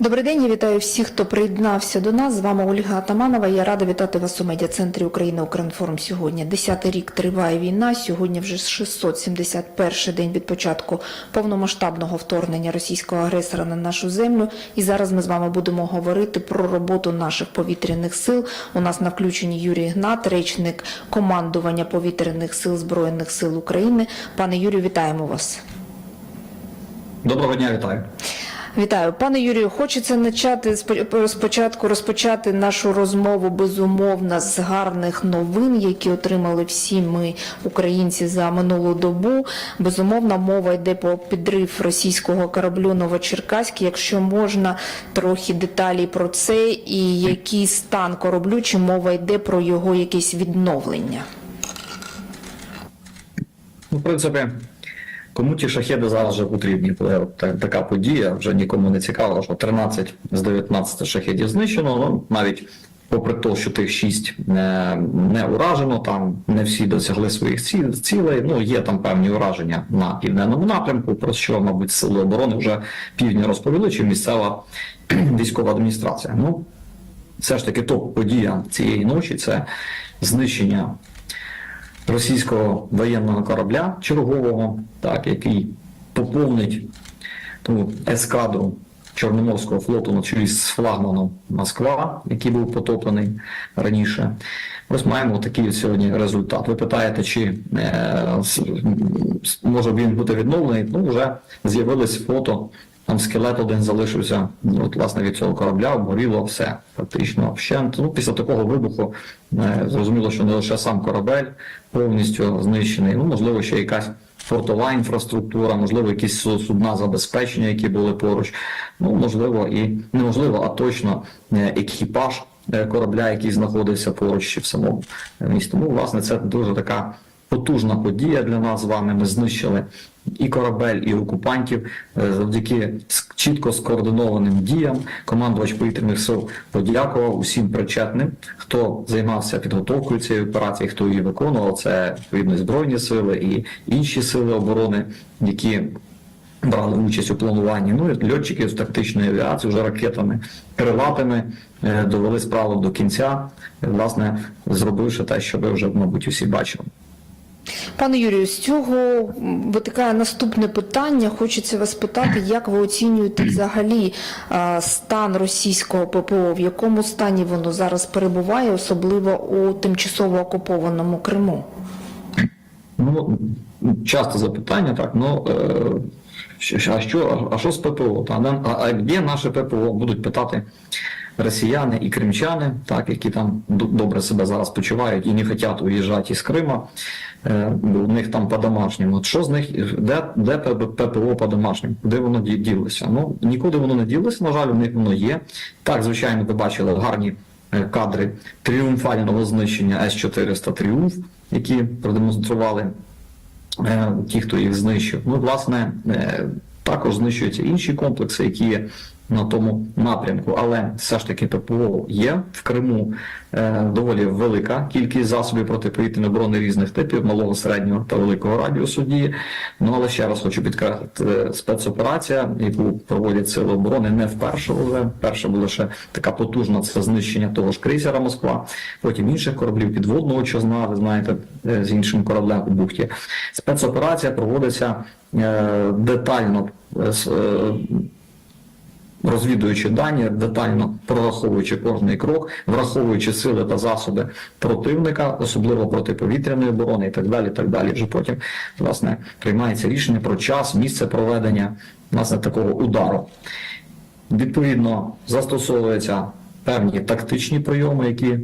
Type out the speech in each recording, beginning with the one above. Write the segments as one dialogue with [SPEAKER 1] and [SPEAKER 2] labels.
[SPEAKER 1] Добрий день, я вітаю всіх, хто приєднався до нас. З вами Ольга Атаманова. Я рада вітати вас у медіа-центрі України Укрінформ сьогодні. Десятий рік триває війна. Сьогодні вже 671 день від початку повномасштабного вторгнення російського агресора на нашу землю. І зараз ми з вами будемо говорити про роботу наших повітряних сил. У нас на включенні Юрій Гнат, речник командування повітряних сил Збройних сил України. Пане Юрію, вітаємо вас.
[SPEAKER 2] Доброго дня, вітаю.
[SPEAKER 1] Вітаю, пане Юрію. Хочеться спо- спочатку розпочати нашу розмову безумовно з гарних новин, які отримали всі ми, українці, за минулу добу. Безумовно, мова йде про підрив російського кораблю Новочеркаський. Якщо можна, трохи деталі про це і який стан кораблю, чи мова йде про його якесь відновлення.
[SPEAKER 2] Ну, в принципі, кому ті шахеди зараз вже потрібні, коли така подія вже нікому не цікаво, що 13 з 19 шахедів знищено, ну навіть попри те, що тих 6 не, не уражено, там не всі досягли своїх ці- цілей. Ну, є там певні ураження на південному напрямку, про що, мабуть, сили оборони вже півдні розповіли, чи місцева військова адміністрація. Ну, все ж таки топ-подія цієї ночі це знищення російського воєнного корабля чергового, так, який поповнить ту ескадру Чорноморського флоту на чолі з флагманом Москва, який був потоплений раніше. Ось маємо такий сьогодні результат. Ви питаєте, чи е, може він бути відновлений? Ну, вже з'явились фото. Там скелет один залишився ну, от, власне від цього корабля, обгоріло все фактично вщент. Ну, після такого вибуху е, зрозуміло, що не лише сам корабель повністю знищений, ну можливо, ще якась портова інфраструктура, можливо, якісь судна забезпечення, які були поруч. Ну можливо, і неможливо, а точно е, екіпаж е, корабля, який знаходився поруч ще в самому місті. Тому, власне, це дуже така потужна подія для нас з вами. Ми знищили і корабель, і окупантів Е, завдяки чітко скоординованим діям. Командувач повітряних сил подякував усім причетним, хто займався підготовкою цієї операції, хто її виконував. Це відповідно збройні сили і інші сили оборони, які брали участь у плануванні. Ну і льотчики з тактичної авіації вже ракетами крилатими е, довели справу до кінця, власне, зробивши те, що ви вже, мабуть, усі бачили.
[SPEAKER 1] Пане Юрію, з цього витикає наступне питання. Хочеться вас питати, як ви оцінюєте взагалі стан російського ППО, в якому стані воно зараз перебуває, особливо у тимчасово окупованому Криму?
[SPEAKER 2] Ну, часто запитання, так, ну, е, а що, а що з ППО? Та, а, а де наше ППО? Будуть питати росіяни і кримчани, так, які там добре себе зараз почувають і не хочуть уїжджати із Крима, е, у них там по-домашньому. От що з них, де, де ППО по-домашньому? Куди воно ділося? Ну, нікуди воно не ділося, на жаль, у них воно є. Так, звичайно, ви бачили гарні е, кадри тріумфального знищення С-400 Тріумф, які продемонстрували е, ті, хто їх знищив. Ну, власне, е, також знищуються інші комплекси, які на тому напрямку, але все ж таки ППО є в Криму е, доволі велика кількість засобів протиповітряної оборони різних типів, малого, середнього та великого радіусу дії. Ну але ще раз хочу підкреслити, е, спецоперація, яку проводять сили оборони, не вперше вже. Перша була ще така потужна це знищення того ж крейсера Москва, потім інших кораблів підводного човна, ви знаєте, е, з іншим кораблем у бухті. Спецоперація проводиться е, детально. е, е, розвідуючи дані, детально прораховуючи кожний крок, враховуючи сили та засоби противника, особливо протиповітряної оборони і так далі. так далі. Вже потім власне приймається рішення про час, місце проведення власне такого удару. Відповідно, застосовуються певні тактичні прийоми, які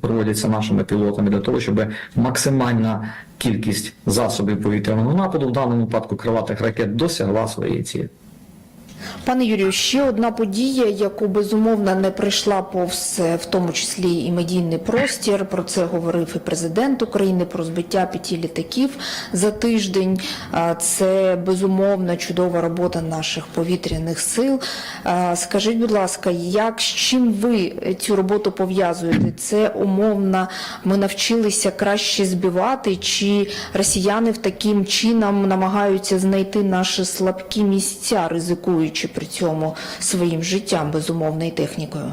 [SPEAKER 2] проводяться нашими пілотами для того, щоб максимальна кількість засобів повітряного нападу, в даному випадку крилатих ракет, досягла своєї цілі.
[SPEAKER 1] Пане Юрію, ще одна подія, яку безумовно не прийшла повз, е, в тому числі і медійний простір. Про це говорив і президент України про збиття п'яти літаків за тиждень. Це безумовно чудова робота наших повітряних сил. Скажіть, будь ласка, як з чим ви цю роботу пов'язуєте? Це умовно ми навчилися краще збивати, чи росіяни в таким чином намагаються знайти наші слабкі місця, ризикуючи ризикуючи при цьому своїм життям безумовно і технікою.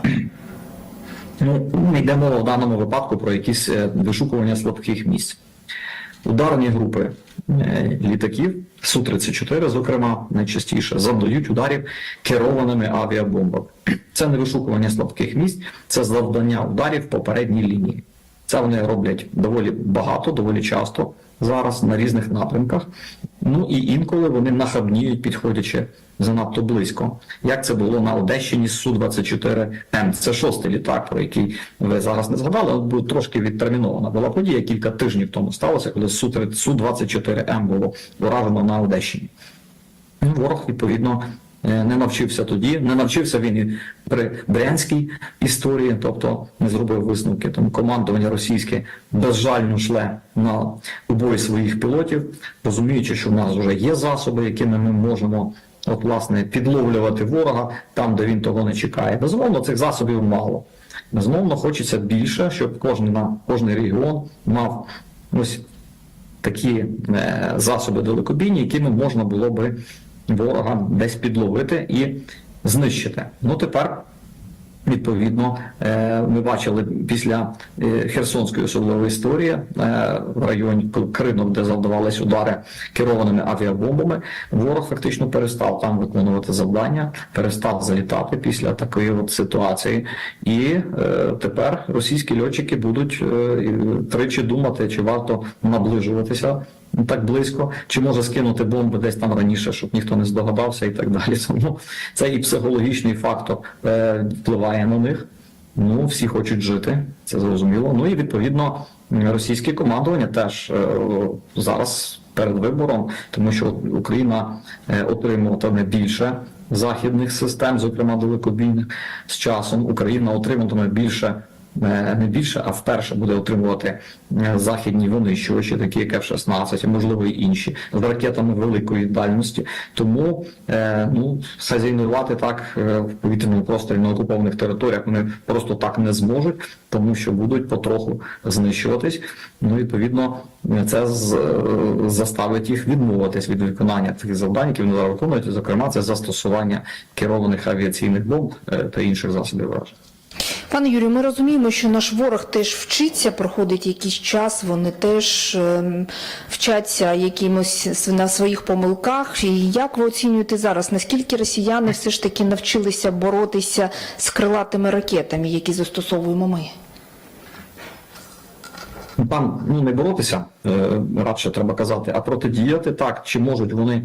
[SPEAKER 2] Ну, йде мова в даному випадку про якісь е, вишукування слабких місць. Ударні групи е, літаків Су-34, зокрема, найчастіше завдають ударів керованими авіабомбами. Це не вишукування слабких місць, це завдання ударів по передній лінії. Це вони роблять доволі багато, доволі часто зараз на різних напрямках. Ну і інколи вони нахабніють, підходячи занадто близько. Як це було на Одещині з Су-24М. Це шостий літак, про який ви зараз не згадали, але був трошки відтермінована. Була подія кілька тижнів тому сталося, коли Су-30 Су-24М було уражено на Одещині. Ну, Ворог, відповідно, не навчився тоді, не навчився він і при Брянській історії, тобто не зробив висновки. Тому командування російське безжально шле на убої своїх пілотів, розуміючи, що в нас вже є засоби, якими ми можемо. От, власне, підловлювати ворога там, де він того не чекає. Безумовно, цих засобів мало. Безумовно, хочеться більше, щоб кожен на кожний регіон мав ось такі е, засоби далекобійні, якими можна було би ворога десь підловити і знищити. Ну тепер. Відповідно, е, ми бачили після е, Херсонської особливої історії е, в районі Кринок, де завдавались удари керованими авіабомбами. Ворог фактично перестав там виконувати завдання, перестав залітати після такої от ситуації. І тепер російські льотчики будуть тричі думати, чи варто наближуватися так близько, чи може скинути бомби десь там раніше, щоб ніхто не здогадався і так далі. Тому це і психологічний фактор е, впливає на них. Ну, всі хочуть жити, це зрозуміло. Ну і відповідно російське командування теж е, зараз перед вибором, тому що Україна е, отримуватиме більше західних систем, зокрема далекобійних. З часом Україна отримуватиме більше. Е, Не більше, а вперше буде отримувати е, західні винищувачі, такі як F-16, а можливо і інші, з ракетами великої дальності. Тому е, ну, хазяйнувати так в повітряному просторі на окупованих територіях вони просто так не зможуть, тому що будуть потроху знищуватись. Ну, відповідно, це заставить їх відмовитись від виконання таких завдань, які вони зараз виконують. Зокрема, це застосування керованих авіаційних бомб та інших засобів враження.
[SPEAKER 1] Пане Юрію, ми розуміємо, що наш ворог теж вчиться, проходить якийсь час, вони теж ем, вчаться якимось на своїх помилках. І як ви оцінюєте зараз, наскільки росіяни все ж таки навчилися боротися з крилатими ракетами, які застосовуємо ми?
[SPEAKER 2] Там ну не боротися, е, радше треба казати, а протидіяти так, чи можуть вони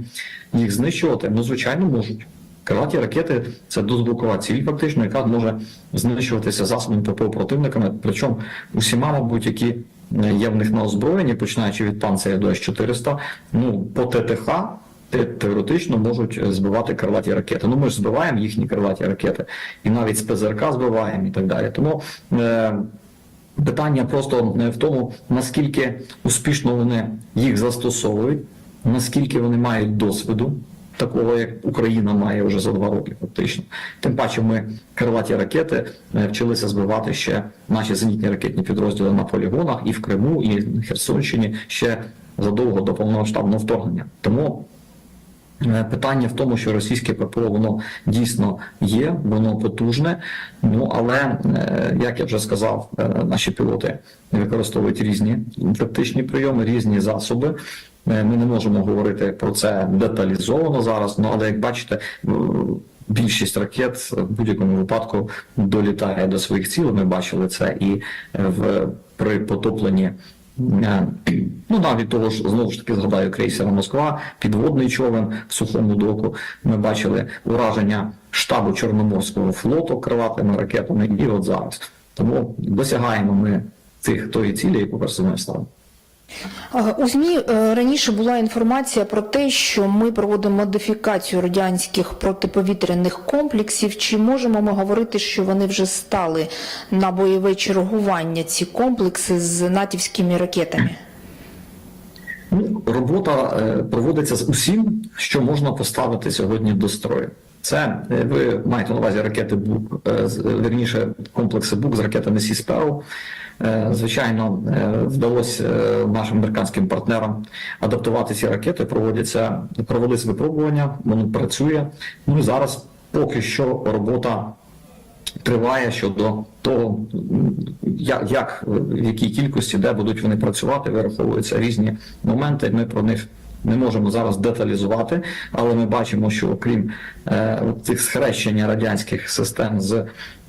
[SPEAKER 2] їх знищувати? Ну, звичайно, можуть. Крилаті ракети це дозвукова ціль, фактично, яка може знищуватися засобами ППО противниками, причому усіма, мабуть, які є в них на озброєнні, починаючи від панциря до С-400, ну, по ТТХ теоретично можуть збивати крилаті ракети. Ну, ми ж збиваємо їхні крилаті ракети, і навіть з ПЗРК збиваємо і так далі. Тому е, Питання просто е, в тому, наскільки успішно вони їх застосовують, наскільки вони мають досвіду, такого як Україна має вже за два роки, фактично. Тим паче, ми крилаті ракети е, вчилися збивати ще наші зенітні ракетні підрозділи на полігонах і в Криму, і на Херсонщині ще задовго до повномасштабного вторгнення. Тому Е, Питання в тому, що російське ППО воно дійсно є, воно потужне. Ну але е, як я вже сказав, наші пілоти використовують різні тактичні прийоми, різні засоби. Ми не можемо говорити про це деталізовано зараз. Ну але як бачите, більшість ракет в будь-якому випадку долітає до своїх цілей. Ми бачили це і е, в при потопленні. Е, Ну, навіть того ж, знову ж таки, згадаю крейсера Москва, підводний човен в сухому доку. Ми бачили ураження штабу Чорноморського флоту крилатими ракетами, і от зараз. Тому досягаємо ми цих тої цілі, яку собою ставимо.
[SPEAKER 1] Е, У ЗМІ е, раніше була інформація про те, що ми проводимо модифікацію радянських протиповітряних комплексів. Чи можемо ми говорити, що вони вже стали на бойове чергування ці комплекси з натівськими ракетами?
[SPEAKER 2] Ну, робота е, проводиться з усім, що можна поставити сьогодні до строю. Це ви маєте на увазі ракети БУК, верніше комплекси БУК з ракетами Сі Sparrow. Е, Звичайно, е, вдалося е, нашим американським партнерам адаптувати ці ракети. Проводяться провелись випробування, воно працює. Ну і зараз поки що робота триває щодо того, як, як в якій кількості, де будуть вони працювати, вираховуються різні моменти. Ми про них не можемо зараз деталізувати, але ми бачимо, що окрім е, цих схрещення радянських систем з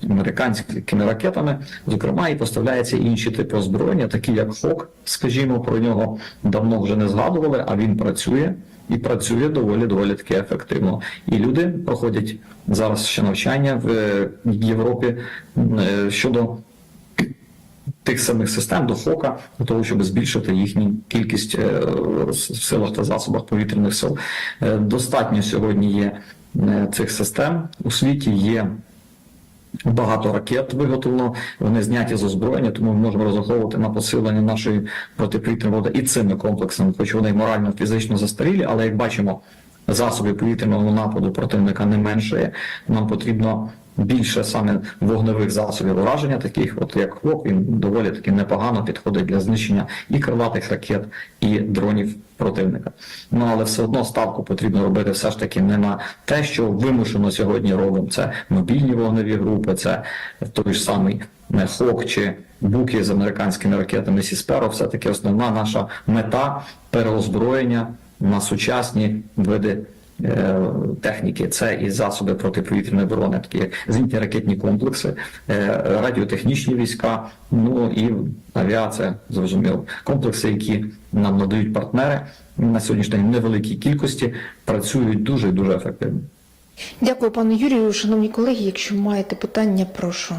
[SPEAKER 2] американськими ракетами, зокрема, і поставляються інші типи озброєння, такі як ХОК, скажімо, про нього давно вже не згадували, а він працює. І працює доволі доволі таки ефективно. І люди проходять зараз ще навчання в е, Європі е, щодо тих самих систем до ФОКа для того, щоб збільшити їхню кількість е, в силах та засобах повітряних сил. Е, Достатньо сьогодні є е, цих систем у світі. Є Багато ракет виготовлено, вони зняті з озброєння, тому ми можемо розраховувати на посилення нашої протиповітряної води і цими комплексами, хоч вони морально фізично застарілі, але як бачимо, засоби повітряного нападу противника не меншає. Нам потрібно більше саме вогневих засобів ураження, таких от як ХОК, він доволі таки непогано підходить для знищення і крилатих ракет, і дронів противника. Ну але все одно ставку потрібно робити все ж таки не на те, що вимушено сьогодні робимо. Це мобільні вогневі групи, це той ж самий ХОК чи буки з американськими ракетами Сісперо. Все таки основна наша мета переозброєння на сучасні види. Е, Техніки, це і засоби протиповітряної оборони, такі як зенітні ракетні комплекси, е, радіотехнічні війська, ну і авіація, зрозуміло. Комплекси, які нам надають партнери на сьогоднішній день невеликій кількості, працюють дуже і дуже ефективно.
[SPEAKER 1] Дякую, пане Юрію. Шановні колеги, якщо маєте питання, прошу.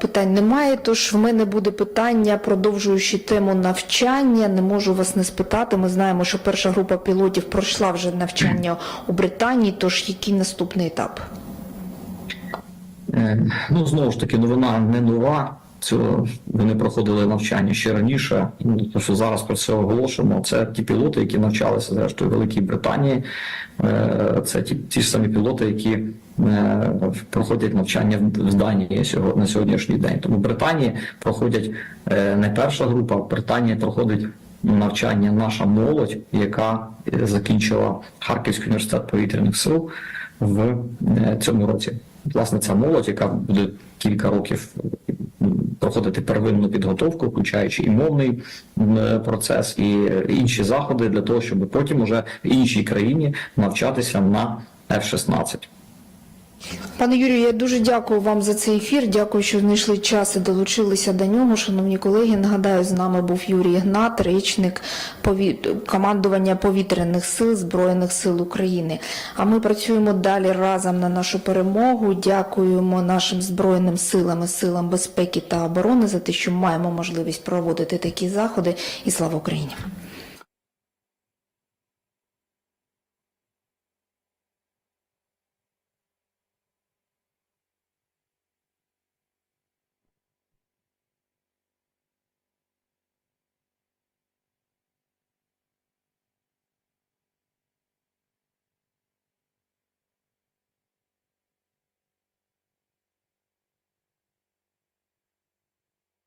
[SPEAKER 1] Питань немає, тож в мене буде питання, продовжуючи тему навчання. Не можу вас не спитати. Ми знаємо, що перша група пілотів пройшла вже навчання у Британії. Тож який наступний етап?
[SPEAKER 2] Е, Ну, знову ж таки, новина не нова. Цього вони проходили навчання ще раніше. Ну, то, що зараз про це оголошуємо. Це ті пілоти, які навчалися зрештою Великій Британії. Е, Це ті, ті ж самі пілоти, які е, проходять навчання в- Данії на сьогоднішній день. Тому Британії проходять е, не перша група, в Британії проходить навчання наша молодь, яка закінчила Харківський університет повітряних сил в цьому році. Власне, ця молодь, яка буде кілька років проходити первинну підготовку, включаючи і мовний е, процес, і е, інші заходи для того, щоб потім уже в іншій країні навчатися на F-16.
[SPEAKER 1] Пане Юрію, я дуже дякую вам за цей ефір. Дякую, що знайшли час і долучилися до нього. Шановні колеги, нагадаю, з нами був Юрій Гнат, речник пові- командування повітряних сил Збройних сил України. А ми працюємо далі разом на нашу перемогу. Дякуємо нашим збройним силам і силам безпеки та оборони за те, що маємо можливість проводити такі заходи. І слава Україні!